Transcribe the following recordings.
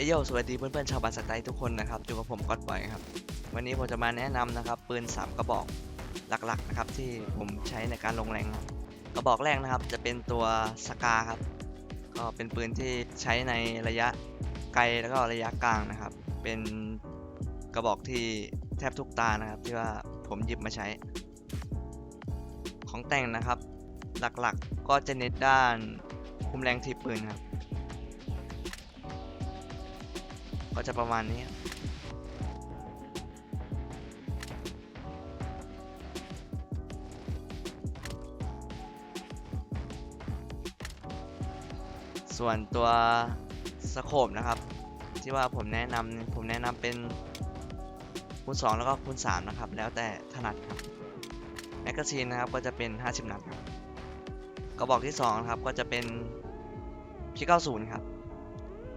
เอยโยสวัสดีเพื่อนๆชาวบานสไตล์ทุกคนนะครับอยู่กับผมก๊อตบอยครับ วันนี้ผมจะมาแนะนำนะครับปืน 3 กระบอกหลักๆนะครับที่ผมใช้ในการลงแรงกระบอกแรกนะครับจะเป็นตัวสกาครับก็เป็นปืนที่ใช้ในระยะไกลแล้วก็ระยะกลางนะครับ เป็นกระบอกที่แทบทุกตานะครับ ที่ว่าผมหยิบมาใช้ ของแต่งนะครับ หลักๆก็จะเน้นด้านคุมแรงทีบปืนครับ ก็จะประมาณนี้ส่วนตัวสโคปนะครับ ที่ว่าผมแนะนำผมแนะนำเป็นคูณ2แล้วก็คูณ3นะครับ แล้วแต่ถนัดครับแมกกาซีนนะครับก็จะเป็น 50 นัดครับกระบอกที่2นะครับก็จะเป็นพี90 ครับ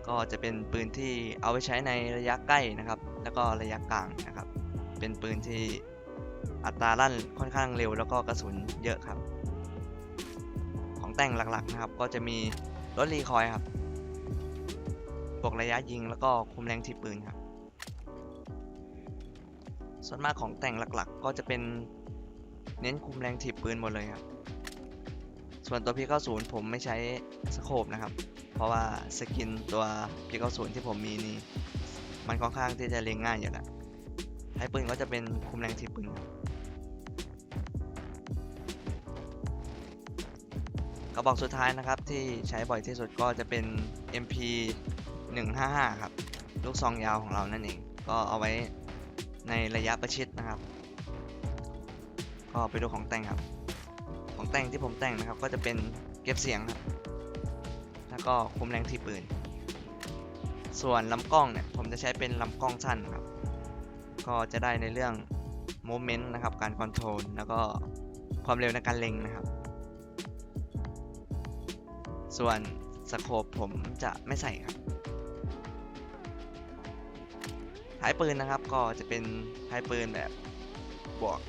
ก็จะเป็นปืนที่เอาไว้ใช้ในระยะใกล้นะครับ แล้วก็ระยะกลางนะครับ เป็นปืนที่อัตราลั่นค่อนข้างเร็วแล้วก็กระสุนเยอะครับ ของแต่งหลักๆนะครับ ก็จะมีรถรีคอยครับบวกระยะยิงแล้วก็คุมแรงที่ปืนครับ ส่วนมากของแต่งหลักๆ ก็จะเป็นเน้นคุมแรงถีบปืนหมดเลยครับ ส่วนตัว P90 ผมไม่ใช้สโคปนะครับ เพราะว่าสกินตัว P90 ที่ผมมีนี่ มันค่อนข้างที่จะเล็งง่ายอยู่แล้วใช้ปืนก็จะเป็นคุมแรงที่ปืนกระบอกสุดท้ายนะครับที่ใช้บ่อยที่สุดก็จะเป็น MP 155 ครับ ลูกซองยาวของเรานั่นเอง ก็เอาไว้ในระยะประชิดนะครับ ก็ไปดูของแต่งครับ ของแต่งที่ผมแต่งนะครับก็จะเป็นเก็บเสียงครับ แล้วก็คุมแรงที่ปืน ส่วนลำกล้องเนี่ยผมจะใช้เป็นลำกล้องสั้นครับ ก็จะได้ในเรื่องโมเมนต์นะครับการคอนโทรลแล้วก็ความเร็วในการเล็งนะครับ ส่วนสโคปผมจะไม่ใส่ครับท้ายปืนนะครับก็จะเป็นท้ายปืนแบบบวก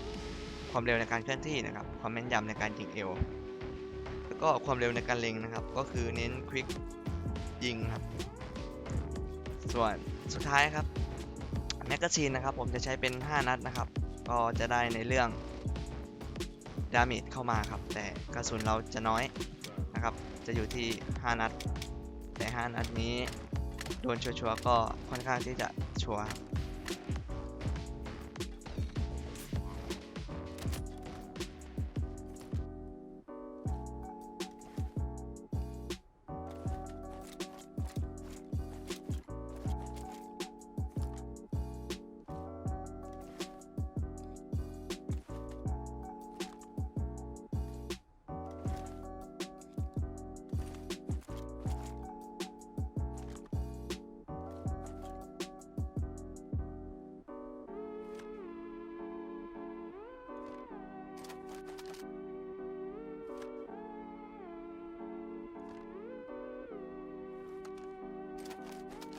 ความเร็วในการเคลื่อนที่นะครับ ความแม่นยำในการยิงเอว แล้วก็ความเร็วในการเล็งนะครับ ก็คือเน้นควิกยิงครับ ส่วนสุดท้ายครับแมกกาซีนนะครับ ผมจะใช้เป็น 5 นัดนะครับ ก็จะได้ในเรื่องดาเมจเข้ามาครับ แต่กระสุนเราจะน้อยนะครับ จะอยู่ที่ 5 นัด แต่ 5 นัดนี้ โดนชัวร์ๆก็ค่อนข้างที่จะชัวร์